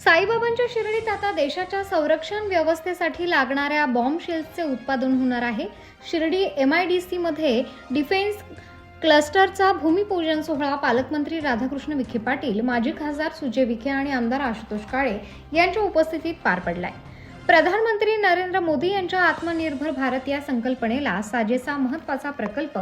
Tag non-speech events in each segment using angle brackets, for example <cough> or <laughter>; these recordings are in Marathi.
साईबाबांच्या शिर्डीत आता देशाच्या संरक्षण व्यवस्थेसाठी लागणाऱ्या बॉम्ब शेल्सचे उत्पादन होणार आहे. शिर्डी एम आय डी सीमध्ये डिफेन्स क्लस्टरचा भूमिपूजन सोहळा पालकमंत्री राधाकृष्ण विखे पाटील माजी खासदार सुजय विखे आणि आमदार आशुतोष काळे यांच्या उपस्थितीत पार पडलाय. प्रधानमंत्री नरेंद्र मोदी यांच्या आत्मनिर्भर भारत या संकल्पनेला साजेसा महत्त्वाचा प्रकल्प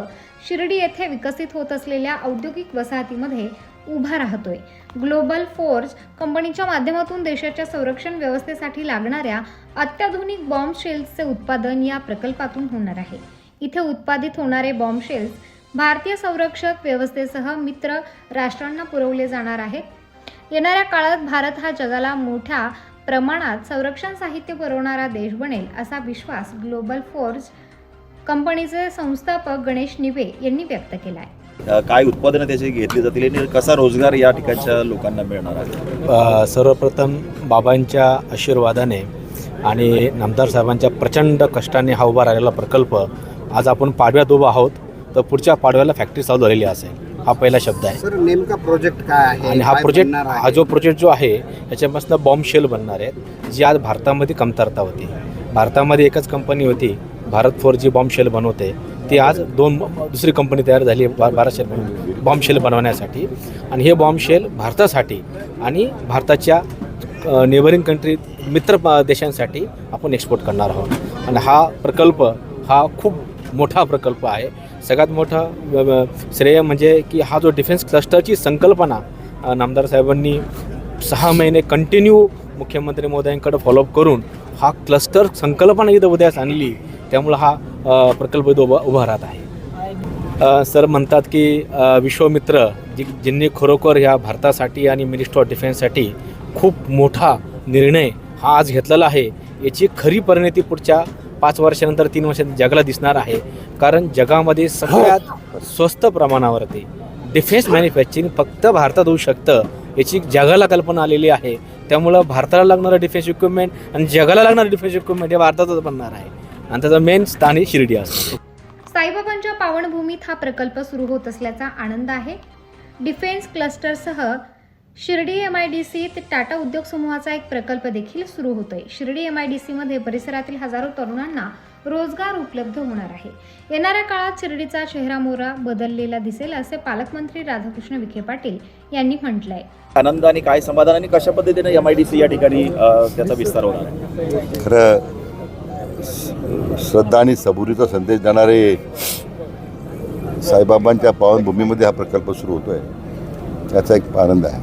शिर्डी येथे विकसित होत असलेल्या औद्योगिक वसाहतीमध्ये उभा राहतोय. ग्लोबल फोर्स कंपनीच्या माध्यमातून देशाच्या संरक्षण व्यवस्थेसाठी लागणाऱ्या अत्याधुनिक बॉम्ब शेल्सचे उत्पादन या प्रकल्पातून होणार आहे. इथे उत्पादित होणारे बॉम्ब शेल्स भारतीय संरक्षक व्यवस्थेसह मित्र राष्ट्रांना पुरवले जाणार आहेत. येणाऱ्या काळात भारत हा जगाला मोठ्या प्रमाणात संरक्षण साहित्य पुरवणारा देश बनेल असा विश्वास ग्लोबल फोर्स कंपनीचे संस्थापक गणेश निवे यांनी व्यक्त केला आहे काय उत्पादनं त्याची घेतली जातील आणि कसा रोजगार या ठिकाणच्या लोकांना मिळणार आहे? सर्वप्रथम बाबांच्या आशीर्वादाने आणि नामदार साहेबांच्या प्रचंड कष्टाने हा उभा राहिलेला प्रकल्प आज आपण पाडव्यात उभा आहोत तर पुढच्या पाडव्याला फॅक्टरी चालू झालेली असेल हा पहिला शब्द आहे. सर नेमका प्रोजेक्ट काय आहे? आणि हा प्रोजेक्ट? हा जो प्रोजेक्ट जो आहे याच्यापासून बॉम्ब शेल बनणार आहेत जी आज भारतामध्ये कमतरता होती. भारतामध्ये एकच कंपनी होती भारत फोर जी बॉम्बशेल बनवते ती आज दोन दुसरी कंपनी तयार झाली आहे बा बारा बॉम्बशेल बनवण्यासाठी. आणि हे बॉम्बशेल भारतासाठी आणि भारताच्या नेबरिंग कंट्री मित्र देशांसाठी आपण एक्सपोर्ट करणार आहोत. आणि हा प्रकल्प हा खूप मोठा प्रकल्प आहे. सगळ्यात मोठा श्रेय म्हणजे की हा जो डिफेन्स क्लस्टरची संकल्पना नामदार साहेबांनी सहा महिने कंटिन्यू मुख्यमंत्री महोदयांकडे फॉलोअप करून हा क्लस्टर संकल्पना इथं उद्यास आणली. त्यामुळं हा प्रकल्प इथं उभा उभा राहत आहे. सर म्हणतात की विश्वमित्र जी ज्यांनी खरोखर ह्या भारतासाठी आणि मिनिस्टर ऑफ डिफेन्ससाठी खूप मोठा निर्णय हा आज घेतलेला आहे याची खरी परिणती पुढच्या पाच वर्षानंतर तीन वर्षात जगाला दिसणार आहे. कारण जगामध्ये सगळ्यात स्वस्त प्रमाणावरती डिफेन्स मॅन्युफॅक्चरिंग फक्त भारतात होऊ शकतं याची जगाला कल्पना आलेली आहे. त्यामुळं भारताला लागणारं डिफेन्स इक्विपमेंट आणि जगाला लागणारं डिफेन्स इक्विपमेंट हे भारतातच बनणार आहे. आणि त्याचं मेन स्थान हे शिर्डी असतं साईबाबांच्या पावनभूमीत हा प्रकल्प सुरू होत असल्याचा आनंद आहे. Defence क्लस्टरसह Shirdi M I D C ते टाटा उद्योग समूहाचा एक प्रकल्प देखील सुरू होतोय. शिर्डी एम आय डी सीमध्ये परिसरातील हजारो तरुणांना रोजगार उपलब्ध होणार आहे. येणाऱ्या काळात शिर्डीचा चेहरा मोहरा बदललेला दिसेल असे पालकमंत्री राधाकृष्ण विखे पाटील यांनी म्हटलंय. आनंद आणि काय समाधान आणि कशा पद्धतीने एम आय डी सी या ठिकाणी त्याचा विस्तार होणार आहे? खरं श्रद्धा आणि सबुरीचा संदेश देणारे साईबाबांच्या पावनभूमीमध्ये हा प्रकल्प सुरू होतो आहे त्याचा एक आनंद आहे.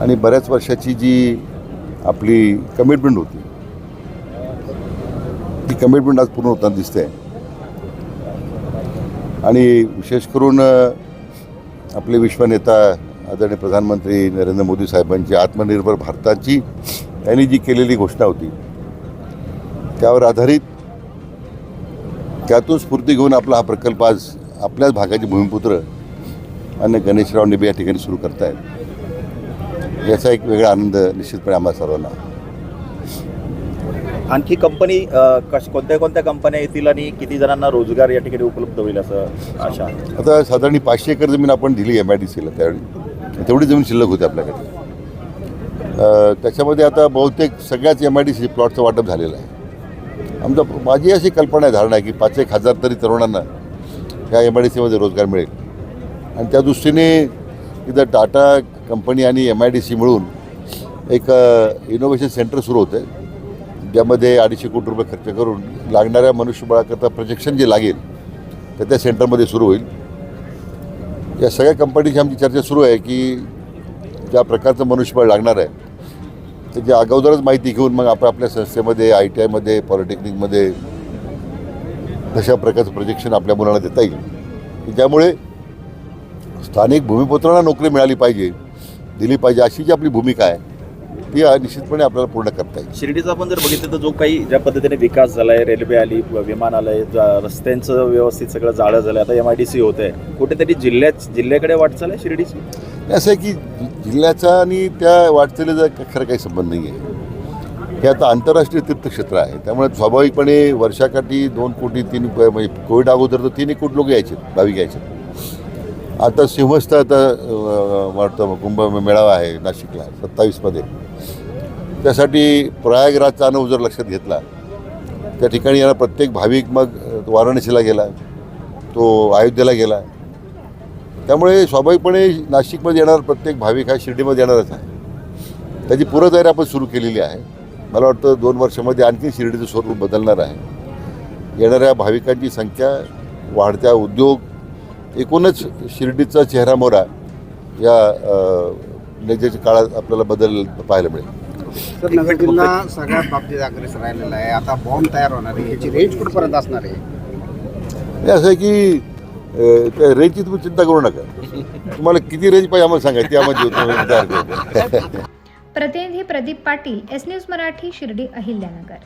आणि बऱ्याच वर्षाची जी आपली कमिटमेंट होती ती कमिटमेंट आज पूर्ण होताना दिसते. आणि विशेष करून आपले विश्वनेता आदरणीय प्रधानमंत्री नरेंद्र मोदी साहेबांची आत्मनिर्भर भारताची त्यांनी जी केलेली घोषणा होती त्यावर आधारित त्यातून स्फूर्ती घेऊन आपला हा प्रकल्प आज आपल्याच भागाचे भूमिपुत्र आणि गणेशराव निबे या ठिकाणी सुरू करतायत. याचा एक वेगळा आनंद निश्चितपणे आम्हाला सर्वांना. आणखी कंपनी कश कोणत्या कोणत्या कंपन्या येतील आणि किती जणांना रोजगार या ठिकाणी उपलब्ध होईल असं आशा आता साधारण पाचशे एकर जमीन आपण दिली एम आय डी सीला त्यावेळी. तेवढी जमीन शिल्लक होती आपल्याकडे. त्याच्यामध्ये आता बहुतेक सगळ्याच एम आय डी सी प्लॉटचं वाटप झालेलं आहे. आमचं माझी अशी कल्पना आहे धारणा आहे की पाच एक हजार तरी तरुणांना या एम आय डी सीमध्ये रोजगार मिळेल. आणि त्या दृष्टीने इथं टाटा कंपनी आणि एम आय डी सी मिळून एक इनोव्हेशन सेंटर सुरू होतं आहे ज्यामध्ये अडीचशे कोटी रुपये खर्च करून लागणाऱ्या मनुष्यबळाकरता प्रोजेक्शन जे लागेल तर त्या सेंटरमध्ये सुरू होईल. या सगळ्या कंपनीची आमची चर्चा सुरू आहे की ज्या प्रकारचं मनुष्यबळ लागणार आहे त्याची अगोदरच माहिती घेऊन मग आपण आपल्या संस्थेमध्ये आय टी आयमध्ये पॉलिटेक्निकमध्ये तशा प्रकारचं प्रशिक्षण आपल्या मुलांना देता येईल. त्यामुळे स्थानिक भूमिपुत्रांना नोकरी मिळाली पाहिजे दिली पाहिजे अशी जी आपली भूमिका आहे ती निश्चितपणे आपल्याला पूर्ण करता येईल. शिर्डीचा आपण जर बघितलं तर जो काही ज्या पद्धतीने विकास झाला आहे रेल्वे आली विमान आलं जा- रस्त्यांचं व्यवस्थित सगळं जाळं झालं आता एम आय डी सी होत आहे कुठेतरी जिल्ह्यात जिल्ह्याकडे वाटचाल आहे शिर्डीची? असं आहे की जिल्ह्याचा आणि त्या वाटचालीचा खरं काही संबंध नाही आहे हे आता आंतरराष्ट्रीय तीर्थक्षेत्र आहे. त्यामुळे स्वाभाविकपणे वर्षाकाठी दोन कोटी तीन म्हणजे कोविड अगोदर तर तीन एक कोटी लोक यायचे भाविक यायचे. आता सिंहस्थ आता वाटतं कुंभ मेळावा आहे नाशिकला सत्तावीसमध्ये. त्यासाठी प्रयागराजचा अनुभव जर लक्षात घेतला त्या ठिकाणी याला प्रत्येक भाविक मग वाराणसीला गेला तो अयोध्येला गेला त्यामुळे स्वाभाविकपणे नाशिकमध्ये येणार प्रत्येक भाविक हा शिर्डीमध्ये येणारच आहे. त्याची पूर्वतयारी आपण सुरू केलेली आहे. मला वाटतं दोन वर्षामध्ये आणखी शिर्डीचं स्वरूप बदलणार आहे. येणाऱ्या भाविकांची संख्या वाढत्या उद्योग एकूणच शिर्डीचा चेहरा मोरा या अ, नेत्याच्या काळात आपल्याला बदल पाहायला मिळेल. तर नगर जिल्हा सगळ्यात बाबतीत अग्रेसर राहिलेला आहे. आता बॉम्ब तयार होणार आहे. याची रेंज कुठपर्यंत असणार आहे? असं आहे की त्या रेंजची तुम्ही चिंता करू नका. तुम्हाला किती रेंज पाहिजे आम्हाला सांगा ती आम्हाला तयार करू <laughs> प्रतिनिधी प्रदीप पाटील एस न्यूज मराठी शिर्डी अहिल्यानगर.